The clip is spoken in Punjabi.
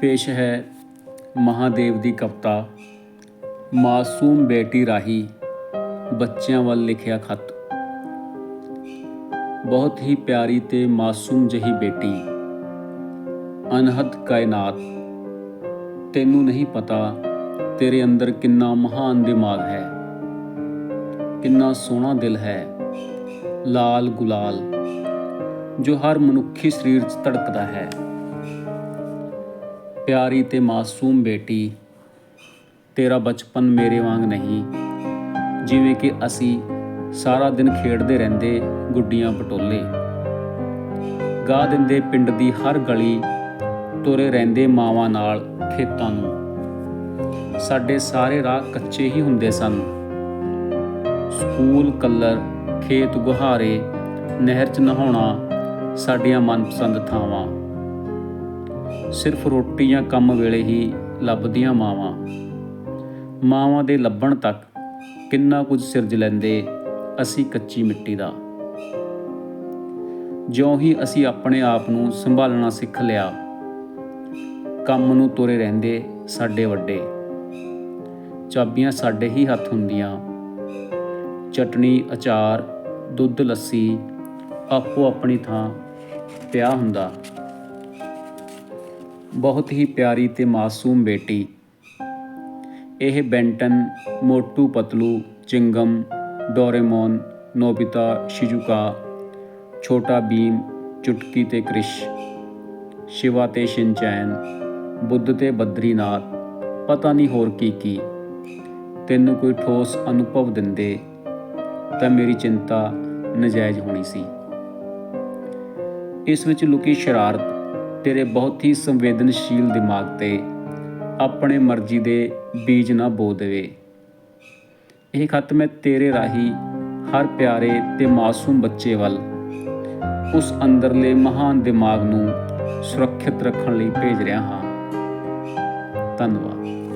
ਪੇਸ਼ ਹੈ ਮਹਾਦੇਵ ਦੀ ਕਵਿਤਾ, ਮਾਸੂਮ ਬੇਟੀ ਰਾਹੀ, ਬੱਚਿਆਂ ਵੱਲ ਲਿਖਿਆ ਖੱਤ। ਬਹੁਤ ਹੀ ਪਿਆਰੀ ਤੇ ਮਾਸੂਮ ਜਹੀ ਬੇਟੀ, ਅਨਹਦ ਕਾਇਨਾਤ। ਤੈਨੂੰ ਨਹੀਂ ਪਤਾ ਤੇਰੇ ਅੰਦਰ ਕਿੰਨਾ ਮਹਾਨ ਦਿਮਾਗ ਹੈ, ਕਿੰਨਾ ਸੋਹਣਾ ਦਿਲ ਹੈ, ਲਾਲ ਗੁਲਾਲ, ਜੋ ਹਰ ਮਨੁੱਖੀ ਸਰੀਰ 'ਚ ਧੜਕਦਾ ਹੈ। ਪਿਆਰੀ ਤੇ ਮਾਸੂਮ ਬੇਟੀ, ਤੇਰਾ ਬਚਪਨ ਮੇਰੇ ਵਾਂਗ ਨਹੀਂ। ਜਿਵੇਂ ਕਿ ਅਸੀਂ ਸਾਰਾ ਦਿਨ ਖੇਡਦੇ ਰਹਿੰਦੇ ਗੁੱਡੀਆਂ ਪਟੋਲੇ। ਗਾ ਦਿੰਦੇ ਪਿੰਡ ਦੀ ਹਰ ਗਲੀ, ਤੁਰੇ ਰਹਿੰਦੇ ਮਾਵਾਂ ਨਾਲ ਖੇਤਾਂ ਨੂੰ। ਸਾਡੇ ਸਾਰੇ ਰਾਹ ਕੱਚੇ ਹੀ ਹੁੰਦੇ ਸਨ। ਸਕੂਲ, ਕਲਰ, ਖੇਤ ਗੁਹਾਰੇ, ਨਹਿਰ 'ਚ ਨਹਾਉਣਾ, ਸਾਡੀਆਂ ਮਨਪਸੰਦ ਥਾਵਾਂ। ਸਿਰਫ ਰੋਟੀ ਜਾਂ ਕੰਮ ਵੇਲੇ ਹੀ ਲੱਭਦੀਆਂ ਮਾਵਾਂ। ਮਾਵਾਂ ਦੇ ਲੱਭਣ ਤੱਕ ਕਿੰਨਾ ਕੁਝ ਸਿਰਜ ਲੈਂਦੇ ਅਸੀਂ ਕੱਚੀ ਮਿੱਟੀ ਦਾ। ਜਿਉਂ ਹੀ ਅਸੀਂ ਆਪਣੇ ਆਪ ਨੂੰ ਸੰਭਾਲਣਾ ਸਿੱਖ ਲਿਆ, ਕੰਮ ਨੂੰ ਤੁਰੇ ਰਹਿੰਦੇ ਸਾਡੇ ਵੱਡੇ। ਚਾਬੀਆਂ ਸਾਡੇ ਹੀ ਹੱਥ ਹੁੰਦੀਆਂ। ਚਟਣੀ, ਅਚਾਰ, ਦੁੱਧ, ਲੱਸੀ ਆਪੋ ਆਪਣੀ ਥਾਂ ਪਿਆ ਹੁੰਦਾ। ਬਹੁਤ ਹੀ ਪਿਆਰੀ ਤੇ ਮਾਸੂਮ ਬੇਟੀ। ਇਹ Ben Ten, Motu Patlu, Chingum, Doraemon, Nobita, Shizuka, Chhota Bheem, Chutki ਤੇ ਕ੍ਰਿਸ਼, ਸ਼ਿਵਾ ਤੇ ਸ਼ਿਨਚੈਨ, ਬੁੱਧ ਤੇ ਬਦਰੀਨਾਥ, ਪਤਾ ਨਹੀਂ ਹੋਰ ਕੀ ਕੀ। ਤੈਨੂੰ ਕੋਈ ਠੋਸ ਅਨੁਭਵ ਦਿੰਦੇ ਤਾਂ ਮੇਰੀ ਚਿੰਤਾ ਨਜਾਇਜ਼ ਹੋਣੀ ਸੀ। ਇਸ ਵਿੱਚ ਲੁਕੀ ਸ਼ਰਾਰਤ ਤੇਰੇ ਬਹੁਤ ਹੀ ਸੰਵੇਦਨਸ਼ੀਲ ਦਿਮਾਗ ਤੇ ਆਪਣੇ ਮਰਜ਼ੀ ਦੇ ਬੀਜ ਨਾ ਬੋ ਦੇਵੇ। ਇਹ ਖਤ ਮੈਂ ਤੇਰੇ ਰਾਹੀਂ ਹਰ ਪਿਆਰੇ ਤੇ ਮਾਸੂਮ ਬੱਚੇ ਵੱਲ, ਉਸ ਅੰਦਰਲੇ ਮਹਾਨ ਦਿਮਾਗ ਨੂੰ ਸੁਰੱਖਿਅਤ ਰੱਖਣ ਲਈ ਭੇਜ ਰਿਹਾ ਹਾਂ। ਧੰਨਵਾਦ।